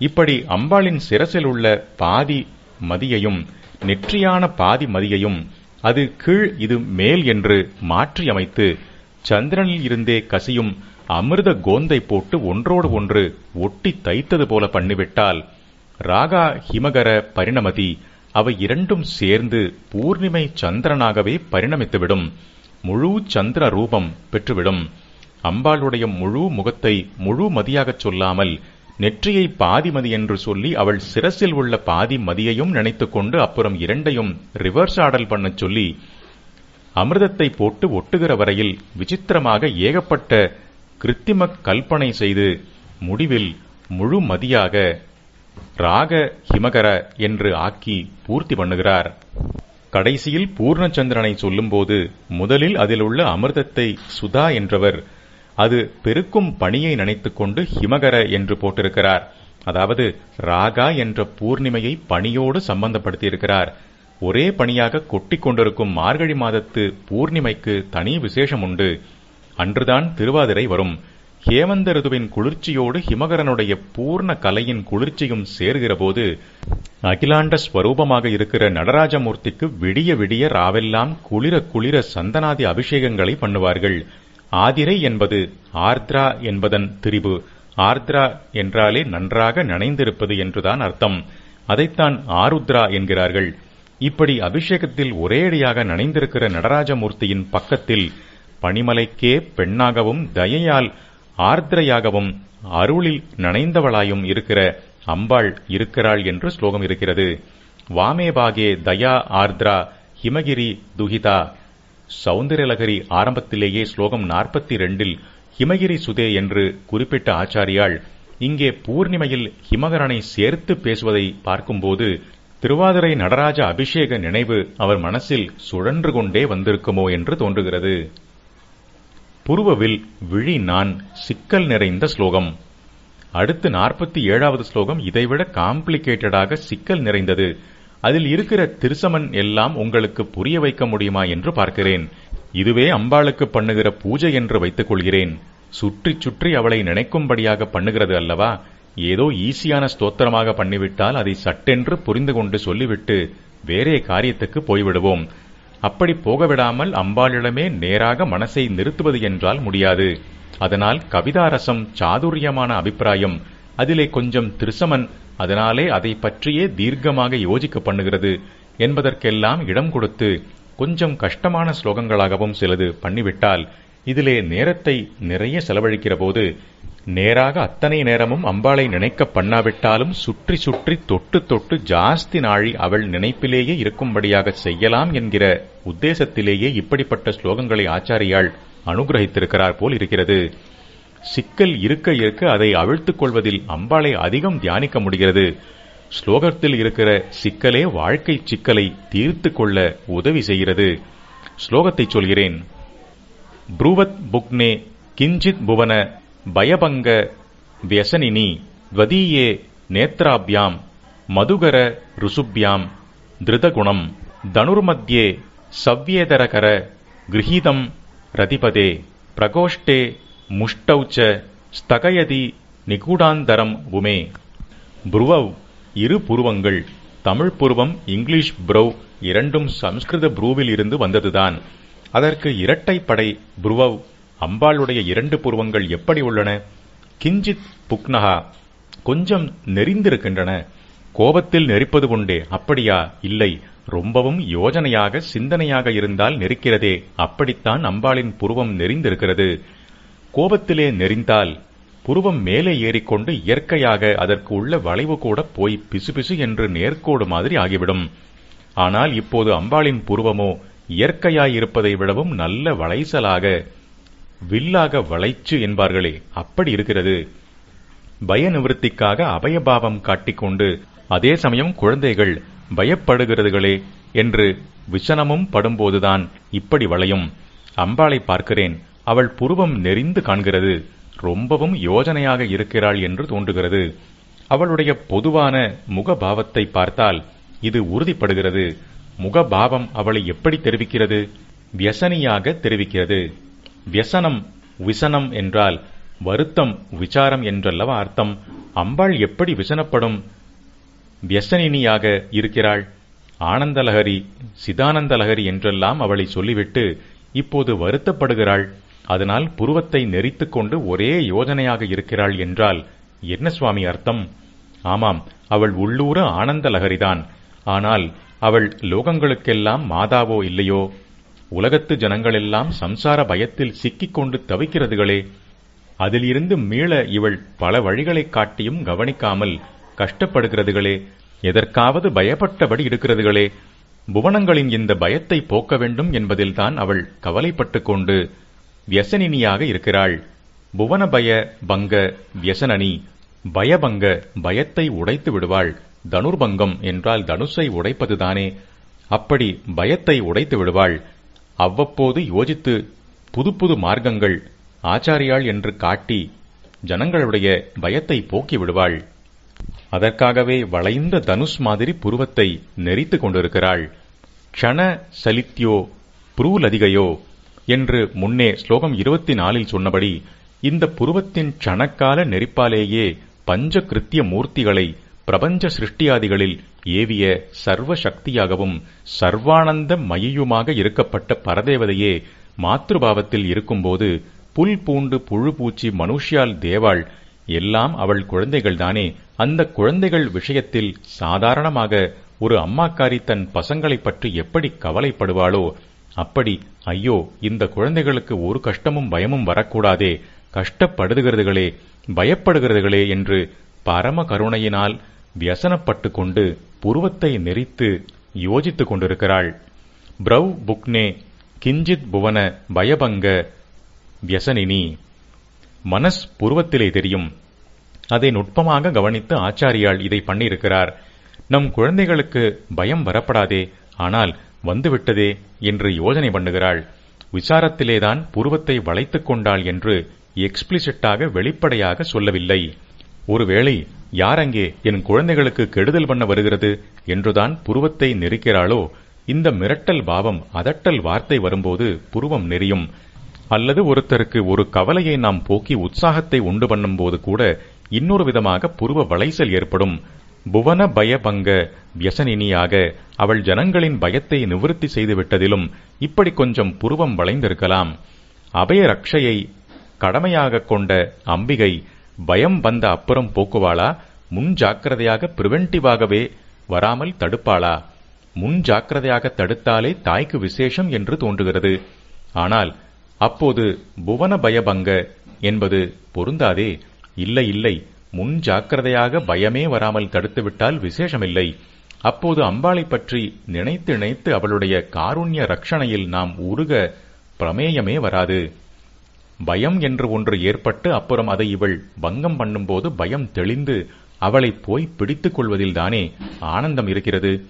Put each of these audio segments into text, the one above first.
இப்படி அம்பாளின் சிரசில் உள்ள பாதி மதியையும் நெற்றியான பாதி மதியையும் அது கீழ் இது மேல் என்று மாற்றி அமைத்து சந்திரனில் இருந்தே கசியும் அமிர்த கோந்தை போட்டு ஒன்றோடு ஒன்று ஒட்டி தைத்தது போல பண்ணிவிட்டால் ராகா ஹிமகர பரிணமதி அவை இரண்டும் சேர்ந்து பூர்ணிமை சந்திரனாகவே பரிணமித்துவிடும். முழு சந்திர ரூபம் பெற்றுவிடும். அம்பாளுடைய முழு முகத்தை முழு மதியாகச் சொல்லாமல் நெற்றியை பாதிமதி என்று சொல்லி அவள் சிரசில் உள்ள பாதி மதியையும் நினைத்துக்கொண்டு அப்புறம் இரண்டையும் ரிவர்ஸ் ஆடல் பண்ணச் சொல்லி அமிர்தத்தை போட்டு ஒட்டுகிற வரையில் விசித்திரமாக ஏகப்பட்ட கிருத்திம கல்பனை செய்து முடிவில் முழு மதியாக ராக ஹிமகர என்று ஆக்கி பூர்த்தி பண்ணுகிறார். கடைசியில் பூர்ணச்சந்திரனை சொல்லும்போது முதலில் அதில் உள்ள அமிர்தத்தை சுதா என்றவர் அது பெருக்கும் பணியை நினைத்துக்கொண்டு ஹிமகர என்று போட்டிருக்கிறார். அதாவது ராகா என்ற பூர்ணிமையை பணியோடு சம்பந்தப்படுத்தியிருக்கிறார். ஒரே பணியாக கொட்டிக் கொண்டிருக்கும் மார்கழி மாதத்து பூர்ணிமைக்கு தனி விசேஷம் உண்டு அன்றுதான் திருவாதிரை வரும். ஹேமந்த ருதுவின் குளிர்ச்சியோடு ஹிமகரனுடைய பூர்ண கலையின் குளிர்ச்சியும் சேர்கிற போது அகிலாண்ட ஸ்வரூபமாக இருக்கிற நடராஜமூர்த்திக்கு விடிய விடிய ராவெல்லாம் குளிர குளிர சந்தனாதி அபிஷேகங்களை பண்ணுவார்கள். ஆதிரை என்பது ஆர்த்ரா என்பதன் திரிபு. ஆர்த்ரா என்றாலே நன்றாக நனைந்திருப்பது என்றுதான் அர்த்தம். அதைத்தான் ஆருத்ரா என்கிறார்கள். இப்படி அபிஷேகத்தில் ஒரேடியாக நனைந்திருக்கிற நடராஜமூர்த்தியின் பக்கத்தில் பனிமலைக்கே பெண்ணாகவும் தயையால் ஆர்திரையாகவும் அருளில் நனைந்தவளாயும் இருக்கிற அம்பாள் இருக்கிறாள் என்று ஸ்லோகம் இருக்கிறது. வாமே பாகே தயா ஆர்த்ரா ஹிமகிரி துஹிதா. சௌந்தரலகரி ஆரம்பத்திலேயே ஸ்லோகம் நாற்பத்தி ரெண்டில் ஹிமகிரி சுதே என்று குறிப்பிட்ட ஆச்சாரியால் இங்கே பூர்ணிமையில் ஹிமகரனை சேர்த்து பேசுவதை பார்க்கும்போது திருவாதிரை நடராஜ அபிஷேக நினைவு அவர் மனசில் சுழன்று கொண்டே வந்திருக்குமோ என்று தோன்றுகிறது. புருவவில் விழி நான் சிக்கல் நிறைந்த ஸ்லோகம். அடுத்து நாற்பத்தி ஏழாவது ஸ்லோகம் இதைவிட காம்ப்ளிகேட்டடாக சிக்கல் நிறைந்தது. அதில் இருக்கிற திருசமன் எல்லாம் உங்களுக்கு புரிய வைக்க முடியுமா என்று பார்க்கிறேன். இதுவே அம்பாளுக்கு பண்ணுகிற பூஜை என்று வைத்துக் கொள்கிறேன். சுற்றி சுற்றி அவளை நினைக்கும்படியாக பண்ணுகிறது அல்லவா? ஏதோ ஈஸியான ஸ்தோத்திரமாக பண்ணிவிட்டால் அதை சட்டென்று புரிந்து கொண்டு சொல்லிவிட்டு வேறே காரியத்துக்கு போய்விடுவோம். அப்படி போகவிடாமல் அம்பாளிடமே நேராக மனசை நிறுத்துவது என்றால் முடியாது. அதனால் கவிதாரசம் சாதுரியமான அபிப்பிராயம். அதிலே கொஞ்சம் திருசமன் அதனாலே அதை பற்றியே தீர்க்கமாக யோசிக்க பண்ணுகிறது. என்பதற்கெல்லாம் இடம் கொடுத்து கொஞ்சம் கஷ்டமான ஸ்லோகங்களாகவும் சிலது பண்ணிவிட்டால் இதிலே நேரத்தை நிறைய செலவழிக்கிற போது நேராக அத்தனை நேரமும் அம்பாளை நினைக்க பண்ணாவிட்டாலும் சுற்றி சுற்றி தொட்டு தொட்டு ஜாஸ்தி நாழி அவள் நினைப்பிலேயே இருக்கும்படியாக செய்யலாம் என்கிற உத்தேசத்திலேயே இப்படிப்பட்ட ஸ்லோகங்களை ஆச்சாரியால் அனுகிரகித்திருக்கிறார் போல் இருக்கிறது. சிக்கல் இருக்க இருக்க அதை அவிழ்த்துக் கொள்வதில் அம்பாளை அதிகம் தியானிக்க முடிகிறது. ஸ்லோகத்தில் இருக்கிற சிக்கலே வாழ்க்கை சிக்கலை தீர்த்து கொள்ள உதவி செய்கிறது. ஸ்லோகத்தை சொல்கிறேன். ப்ரூவத் புக்னே கிஞ்சித் புவன பயபங்க வியசனினி வதீயே நேத்ராபியாம் மதுகர ருசுப்யாம் திருதகுணம் தனுர்மத்தியே சவ்யேதரகர கிரகீதம் ரதிபதே பிரகோஷ்டே முஷ்டௌச்ச ஸ்தகயதி நிகூடாந்தரம் உமே. புருவவ் இரு புருவங்கள் தமிழ் புருவம் இங்கிலீஷ் புரவ் இரண்டும் சம்ஸ்கிருத புருவில் இருந்து வந்ததுதான். அதற்கு இரட்டைப்படை புருவவ் அம்பாளுடைய இரண்டு புருவங்கள் எப்படி உள்ளன? கிஞ்சித் புக்னகா கொஞ்சம் நெறிந்திருக்கின்றன. கோபத்தில் நெரிப்பது உண்டே அப்படியா? இல்லை ரொம்பவும் யோஜனையாக சிந்தனையாக இருந்தால் நெருக்கிறதே அப்படித்தான் அம்பாளின் புருவம் நெறிந்திருக்கிறது. கோபத்திலே நெறிந்தால் புருவம் மேலே ஏறிக்கொண்டு இயற்கையாக அதற்கு உள்ள வளைவு கூட போய் பிசுபிசு என்று நேர்கோடு மாதிரி ஆகிவிடும். ஆனால் இப்போது அம்பாளின் புருவமோ இயற்கையாயிருப்பதை விடவும் நல்ல வளைசலாக வில்லாக வளைச்சு என்பார்களே அப்படி இருக்கிறது. பய நிவர்த்திக்காக அபயபாவம் காட்டிக்கொண்டு அதே சமயம் குழந்தைகள் பயப்படுகிறதுகளே என்று விசனமும் படும்போதுதான் இப்படி வளையும். அம்பாளை பார்க்கிறேன் அவள் புருவம் நெறிந்து காண்கிறது. ரொம்பவும் யோஜனையாக இருக்கிறாள் என்று தோன்றுகிறது. அவளுடைய பொதுவான முகபாவத்தை பார்த்தால் இது உறுதிப்படுகிறது. முகபாவம் அவளை எப்படி தெரிவிக்கிறது? வியசனியாக தெரிவிக்கிறது. வியசனம் விசனம் என்றால் வருத்தம் விசாரம் என்றல்லவா அர்த்தம்? அம்பாள் எப்படி விசனப்படும்? வியசனினியாக இருக்கிறாள். ஆனந்தலகரி சிதானந்தலகரி என்றெல்லாம் அவளை சொல்லிவிட்டு இப்போது வருத்தப்படுகிறாள். அதனால் புருவத்தை நெறித்துக் கொண்டு ஒரே யோஜனையாக இருக்கிறாள் என்றால் என்ன சுவாமி அர்த்தம்? ஆமாம் அவள் உள்ளூர ஆனந்தலகரிதான் ஆனால் அவள் லோகங்களுக்கெல்லாம் மாதாவோ இல்லையோ? உலகத்து ஜனங்களெல்லாம் சம்சார பயத்தில் சிக்கிக் கொண்டு தவிக்கிறதுகளே? அதிலிருந்து மீள இவள் பல வழிகளைக் காட்டியும் கவனிக்காமல் கஷ்டப்படுகிறதுகளே? எதற்காவது பயப்பட்டபடி இருக்கிறதுகளே? புவனங்களின் இந்த பயத்தை போக்க வேண்டும் என்பதில்தான் அவள் கவலைப்பட்டுக் கொண்டு வியசனினியாக இருக்கிறாள். புவன பய பங்க வியசனனி பயபங்க பயத்தை உடைத்து விடுவாள். தனுர்பங்கம் என்றால் தனுஷை உடைப்பதுதானே. அப்படி பயத்தை உடைத்து விடுவாள். அவ்வப்போது யோசித்து புது புது மார்க்கங்கள் ஆச்சாரியாள் என்று காட்டி ஜனங்களுடைய பயத்தை போக்கி விடுவாள். அதற்காகவே வளைந்த தனுஷ் மாதிரி புருவத்தை நெறித்துக் கொண்டிருக்கிறாள். க்ஷண சலித்யோ புரூலதிகையோ என்று முன்னே ஸ்லோகம் இருபத்தி நாலில் சொன்னபடி இந்த புருவத்தின் க்ஷணக்கால நெறிப்பாலேயே பஞ்ச கிருத்திய மூர்த்திகளை பிரபஞ்ச சிருஷ்டியாதிகளில் ஏவிய சர்வ சக்தியாகவும் சர்வானந்த மயியுமாக இருக்கப்பட்ட பரதேவதையே மாத்ருபாவத்தில் இருக்கும்போது புல் பூண்டு புழு பூச்சி மனுஷ்யால் தேவாள். எல்லாம் அவள் குழந்தைகள்தானே. அந்த குழந்தைகள் விஷயத்தில் சாதாரணமாக ஒரு அம்மாக்காரி தன் பசங்களைப் பற்றி எப்படி கவலைப்படுவாளோ அப்படி ஐயோ இந்த குழந்தைகளுக்கு ஒரு கஷ்டமும் பயமும் வரக்கூடாதே. கஷ்டப்படுகிறதுகளே பயப்படுகிறதுகளே என்று பரம கருணையினால் வியசனப்பட்டு கொண்டு புருவத்தை நெறித்து யோசித்துக் கொண்டிருக்கிறாள். பிரவ் புக்னே கிஞ்சித் புவன பயபங்க வியசனினி. மனஸ் புருவத்திலே தெரியும். அதை நுட்பமாக கவனித்து ஆச்சாரியால் இதை பண்ணியிருக்கிறார். நம் குழந்தைகளுக்கு பயம் வரப்படாதே. ஆனால் வந்துவிட்டதே என்று யோசனை பண்ணுகிறாள். விசாரத்திலேதான் புருவத்தை வளைத்துக் கொண்டாள் என்று எக்ஸ்பிளிசிட்டாக வெளிப்படையாக சொல்லவில்லை. ஒருவேளை யாரங்கே என் குழந்தைகளுக்கு கெடுதல் பண்ண வருகிறது என்றுதான் புருவத்தை நெருக்கிறாளோ? இந்த மிரட்டல் பாவம் அதட்டல் வார்த்தை வரும்போது புருவம் நெறியும் அல்லது ஒருத்தருக்கு ஒரு கவலையை நாம் போக்கி உற்சாகத்தை உண்டு பண்ணும்போது கூட இன்னொரு விதமாக புருவ வளைசல் ஏற்படும். புவன பயபங்க வியசனினியாக அவள் ஜனங்களின் பயத்தை நிவிருத்தி செய்துவிட்டதிலும் இப்படி கொஞ்சம் புருவம் வளைந்திருக்கலாம். அபய ரக்ஷையை கடமையாக கொண்ட அம்பிகை பயம் வந்த அப்புறம் போக்குவாளா? முன் ஜாக்கிரதையாக பிரிவென்டிவாகவே வராமல் தடுப்பாளா? முன் ஜாக்கிரதையாக தடுத்தாலே தாய்க்கு விசேஷம் என்று தோன்றுகிறது. ஆனால் அப்போது புவன பயபங்க என்பது பொருந்தாதே. இல்லை இல்லை. முன் ஜாக்கிரதையாக பயமே வராமல் தடுத்துவிட்டால் விசேஷமில்லை. அப்போது அம்பாளை பற்றி நினைத்து நினைத்து அவளுடைய காருண்ய ரட்சணையில் நாம் உருக பிரமேயமே வராது. பயம் என்று ஒன்று ஏற்பட்டு அப்புறம் அதை இவள் பங்கம் பண்ணும்போது பயம் தெளிந்து அவளை போய் பிடித்துக் கொள்வதில்தானே ஆனந்தம் இருக்கிறது.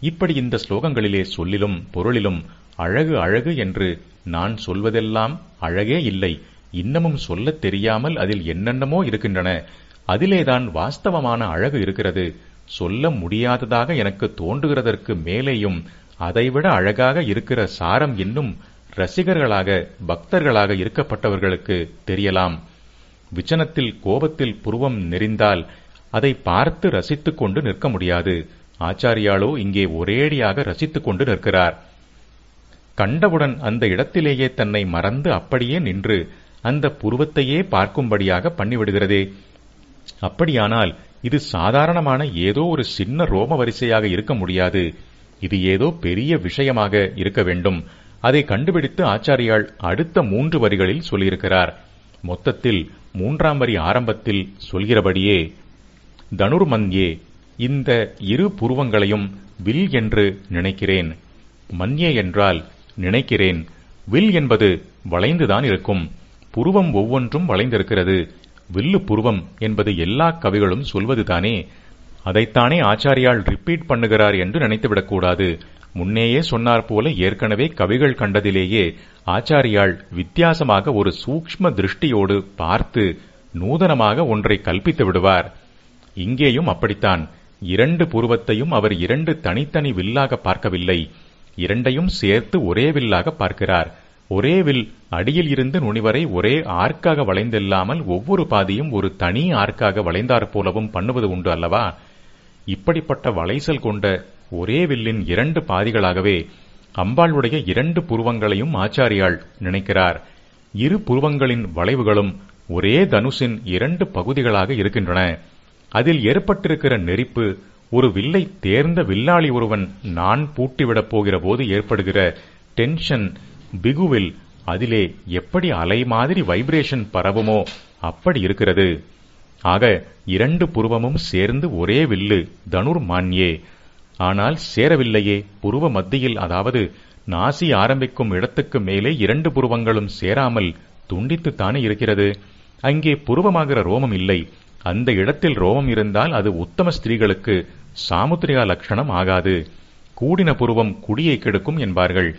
இப்படி இந்த ஸ்லோகங்களிலே சொல்லிலும் பொருளிலும் அழகு அழகு என்று நான் சொல்வதெல்லாம் அழகே இல்லை. இன்னமும் சொல்லத் தெரியாமல் அதில் என்னென்னமோ இருக்கின்றன. அதிலேதான் வாஸ்தவமான அழகு இருக்கிறது. சொல்ல முடியாததாக எனக்கு தோன்றுகிறதற்கு மேலேயும் அதைவிட அழகாக இருக்கிற சாரம் இன்னும் ரசிகர்களாக பக்தர்களாக இருக்கப்பட்டவர்களுக்கு தெரியலாம். விச்சனத்தில் கோபத்தில் புருவம் நெறிந்தால் அதை பார்த்து ரசித்துக் கொண்டு நிற்க முடியாது. ஆச்சாரியாலோ இங்கே ஒரேடியாக ரசித்துக் கொண்டு நிற்கிறார். கண்டவுடன் அந்த இடத்திலேயே தன்னை மறந்து அப்படியே நின்று அந்த புருவத்தையே பார்க்கும்படியாக பண்ணிவிடுகிறதே. அப்படியானால் இது சாதாரணமான ஏதோ ஒரு சின்ன ரோம வரிசையாக இருக்க முடியாது. இது ஏதோ பெரிய விஷயமாக இருக்க வேண்டும். அதை கண்டுபிடித்து ஆச்சாரியால் அடுத்த மூன்று வரிகளில் சொல்லியிருக்கிறார். மொத்தத்தில் மூன்றாம் வரி ஆரம்பத்தில் சொல்கிறபடியே தனுர்மன்யே இந்த இரு புருவங்களையும் வில் என்று நினைக்கிறேன். மன்யே என்றால் நினைக்கிறேன். வில் என்பது வளைந்துதான் இருக்கும். புருவம் ஒவ்வொன்றும் வளைந்திருக்கிறது. வில்லு புருவம் என்பது எல்லா கவிகளும் சொல்வதுதானே? அதைத்தானே ஆச்சாரியால் ரிப்பீட் பண்ணுகிறார் என்று நினைத்துவிடக்கூடாது. முன்னேயே சொன்னார் போல ஏற்கனவே கவிகள் கண்டதிலேயே ஆச்சாரியால் வித்தியாசமாக ஒரு சூக்ஷ்ம திருஷ்டியோடு பார்த்து நூதனமாக ஒன்றை கல்பித்து விடுவார். இங்கேயும் அப்படித்தான். இரண்டு புருவத்தையும் அவர் இரண்டு தனித்தனி வில்லாக பார்க்கவில்லை. இரண்டையும் சேர்த்து ஒரே வில்லாக பார்க்கிறார். ஒரே வில் அடியில் இருந்து நுனிவரை ஒரே ஆர்க்காக வளைந்தில்லாமல் ஒவ்வொரு பாதியும் ஒரு தனி ஆர்க்காக வளைந்தாற் போலவும் பண்ணுவது உண்டு அல்லவா? இப்படிப்பட்ட வளைசல் கொண்ட ஒரே வில்லின் இரண்டு பாதிகளாகவே அம்பாளுடைய இரண்டு புருவங்களையும் ஆச்சாரியாள் நினைக்கிறார். இரு புருவங்களின் வளைவுகளும் ஒரே தனுஷின் இரண்டு பகுதிகளாக இருக்கின்றன. அதில் ஏற்பட்டிருக்கிற நெரிப்பு ஒரு வில்லை தேர்ந்த வில்லாளி ஒருவன் நான் பூட்டிவிடப் போகிற போது ஏற்படுகிற டென்ஷன் பிகுவில் அதிலே எப்படி அலை மாதிரி வைப்ரேஷன் பரவுமோ அப்படி இருக்கிறது. ஆக இரண்டு புருவமும் சேர்ந்து ஒரே வில்லு தனுர் மான்யே ஆனால் சேரவில்லையே புருவ மத்தியில் அதாவது நாசி ஆரம்பிக்கும் இடத்துக்கு மேலே இரண்டு புருவங்களும் சேராமல் துண்டித்துத்தானே இருக்கிறது. அங்கே புருவமாகிற ரோமம் இல்லை. அந்த இடத்தில் ரோமம் இருந்தால் அது உத்தம ஸ்திரீகளுக்கு சாமுத்திரிகா லட்சணம் ஆகாது. கூடின புருவம் குடியை கெடுக்கும் என்பார்கள்.